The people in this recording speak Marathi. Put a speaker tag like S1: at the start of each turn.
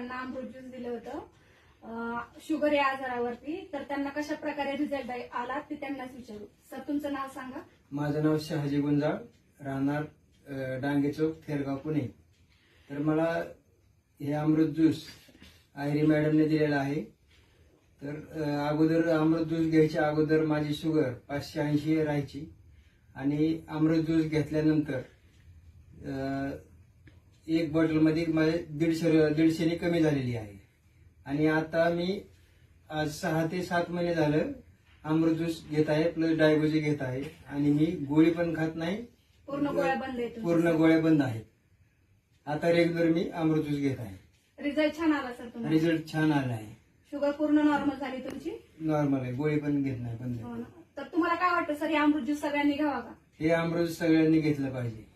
S1: सरांना अमृत ज्यूस दिलं होतं. शुगर या आजारावरती. तर त्यांना कशा प्रकारे रिझल्ट आला ते त्यांनाच विचारू. सर तुमचं नाव सांगा.
S2: माझं नाव शहाजी गुंजाळ. राहणार डांगे चौक थेरगाव पुणे. तर मला हे अमृत ज्यूस आयरी मॅडमने दिलेलं आहे. तर अगोदर अमृत ज्यूस घ्यायच्या अगोदर माझी शुगर पाचशे ऐंशी राहायची. आणि अमृत ज्यूस घेतल्यानंतर एक बॉटलमध्ये माझे दीडशे दीडशेने कमी झालेली आहे. आणि आता मी आज सहा ते सात महिने झालं अमृत ज्यूस घेत आहे प्लस डायबोजी घेत आहे. आणि मी गोळी पण खात नाही.
S1: पूर्ण गोळ्या बंद आहे तुमच्या.
S2: पूर्ण गोळ्या बंद आहेत. आता रेग्युलर मी अमृत ज्यूस घेत आहे.
S1: रिझल्ट छान आला सर तुम्हाला?
S2: रिझल्ट छान आला आहे.
S1: शुगर पूर्ण नॉर्मल झाली तुमची?
S2: नॉर्मल आहे. गोळी पण घेत नाही बंद
S1: हो ना. तर तुम्हाला काय वाटतं सर हे अमृत ज्यूस सगळ्यांनी घ्यावा का?
S2: हे अमृत सगळ्यांनी घेतलं पाहिजे.